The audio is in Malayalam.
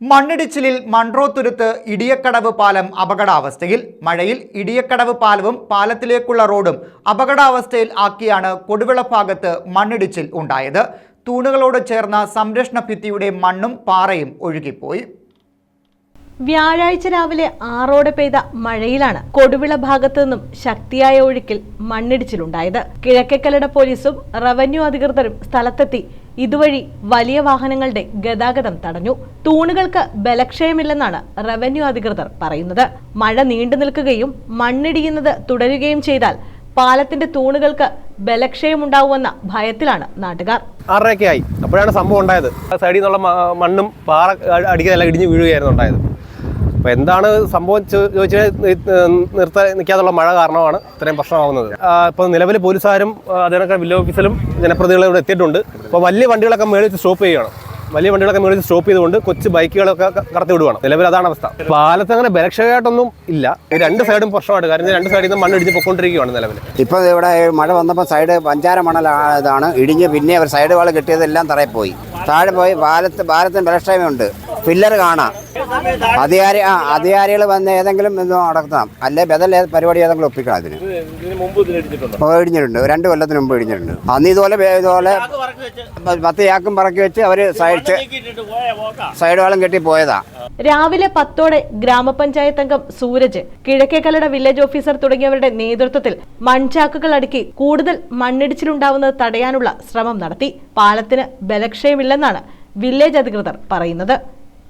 മണ്ണിടിച്ചിലിൽ മൺട്രോത്തുരുത്ത് ഇടിയക്കടവ് പാലം അപകടാവസ്ഥയിൽ. മഴയിൽ ഇടിയക്കടവ് പാലവും പാലത്തിലേക്കുള്ള റോഡും അപകടാവസ്ഥയിൽ ആക്കിയാണ് കൊടുവിള ഭാഗത്ത് മണ്ണിടിച്ചിൽ ഉണ്ടായത്. തൂണുകളോട് ചേർന്ന സംരക്ഷണ ഭിത്തിയുടെ മണ്ണും പാറയും ഒഴുകിപ്പോയി. വ്യാഴാഴ്ച രാവിലെ ആറോടെ പെയ്ത മഴയിലാണ് കൊടുവിള ഭാഗത്തു നിന്നും ശക്തിയായ ഒഴുക്കിൽ മണ്ണിടിച്ചിലുണ്ടായത്. കിഴക്കേക്കലട പോലീസും റവന്യൂ അധികൃതരും സ്ഥലത്തെത്തി ഇതുവഴി വലിയ വാഹനങ്ങളുടെ ഗതാഗതം തടഞ്ഞു. തൂണുകൾക്ക് ബലക്ഷയമില്ലെന്നാണ് റവന്യൂ അധികൃതർ പറയുന്നത്. മഴ നീണ്ടു നിൽക്കുകയും മണ്ണിടിയുന്നത് തുടരുകയും ചെയ്താൽ പാലത്തിന്റെ തൂണുകൾക്ക് ബലക്ഷയമുണ്ടാവുമെന്ന ഭയത്തിലാണ് നാട്ടുകാർ. ആറരയൊക്കെ ആയി. അപ്പോഴാണ് സംഭവം ഉണ്ടായത്. സൈഡിൽ നിന്നുള്ള മണ്ണും പാറ അടിക്കാതെല്ലാം ഇടിഞ്ഞ് വീഴുകയായിരുന്നു ഉണ്ടായത്. അപ്പോൾ എന്താണ് സംഭവം ചോദിച്ചാൽ നിർത്താൻ നിൽക്കാതുള്ള മഴ കാരണമാണ് ഇത്രയും പ്രശ്നമാവുന്നത്. ഇപ്പോൾ നിലവിൽ പോലീസുകാരും അതിനൊക്കെ വില്ല ഓഫീസിലും ജനപ്രതിനിധികളും ഇവിടെ എത്തിയിട്ടുണ്ട്. അപ്പോൾ വലിയ വണ്ടികളൊക്കെ മേളിച്ച് സ്റ്റോപ്പ് ചെയ്യുകയാണ്. വലിയ വണ്ടികളൊക്കെ മേളിച്ച് സ്റ്റോപ്പ് ചെയ്തുകൊണ്ട് കൊച്ചു ബൈക്കുകളൊക്കെ കടത്തി വിടുവാണ്. നിലവിൽ അതാണ് അവസ്ഥ. പാലത്ത് അങ്ങനെ ബലക്ഷയമായിട്ടൊന്നും ഇല്ല. രണ്ട് സൈഡും പ്രശ്നമായിട്ട് കാരണം രണ്ട് സൈഡിൽ നിന്ന് മണ്ണ് മണ്ണിടിച്ച് പൊക്കൊണ്ടിരിക്കുകയാണ് നിലവിൽ ഇപ്പോൾ ഇവിടെ മഴ വന്നപ്പോൾ സൈഡ് പഞ്ചാര മണലാണ് ഇടിഞ്ഞ് പിന്നെ അവർ സൈഡ് വാൾ കിട്ടിയതെല്ലാം തറയിൽ പോയി. താഴെ പോയി പാലത്ത് പാലത്തിന് ബലക്ഷയമുണ്ട്. പില്ലർ കാണാം. അധികാരി ആ അധികാരികൾ വന്ന് ഏതെങ്കിലും ഇത് നടത്താം. അല്ലെ ബദൽ പരിപാടി ഏതെങ്കിലും ഒപ്പിക്കണം അതിന്. ഓ, ഇടിഞ്ഞിട്ടുണ്ട്. രണ്ട് കൊല്ലത്തിന് മുമ്പ് ഇടിഞ്ഞിട്ടുണ്ട്. അന്ന് ഇതുപോലെ ഇതുപോലെ പത്ത് ചാക്കും പറക്കി വെച്ച് അവർ സൈഡ് സൈഡ് വാളം കെട്ടി പോയതാ. രാവിലെ പത്തോടെ ഗ്രാമപഞ്ചായത്ത് അംഗം സൂരജ് കിഴക്കേക്കലട വില്ലേജ് ഓഫീസർ തുടങ്ങിയവരുടെ നേതൃത്വത്തിൽ മൺചാക്കുകൾ അടുക്കി കൂടുതൽ മണ്ണിടിച്ചിലുണ്ടാവുന്നത് തടയാനുള്ള ശ്രമം നടത്തി. പാലത്തിന് ബലക്ഷയമില്ലെന്നാണ് വില്ലേജ് അധികൃതർ പറയുന്നത്.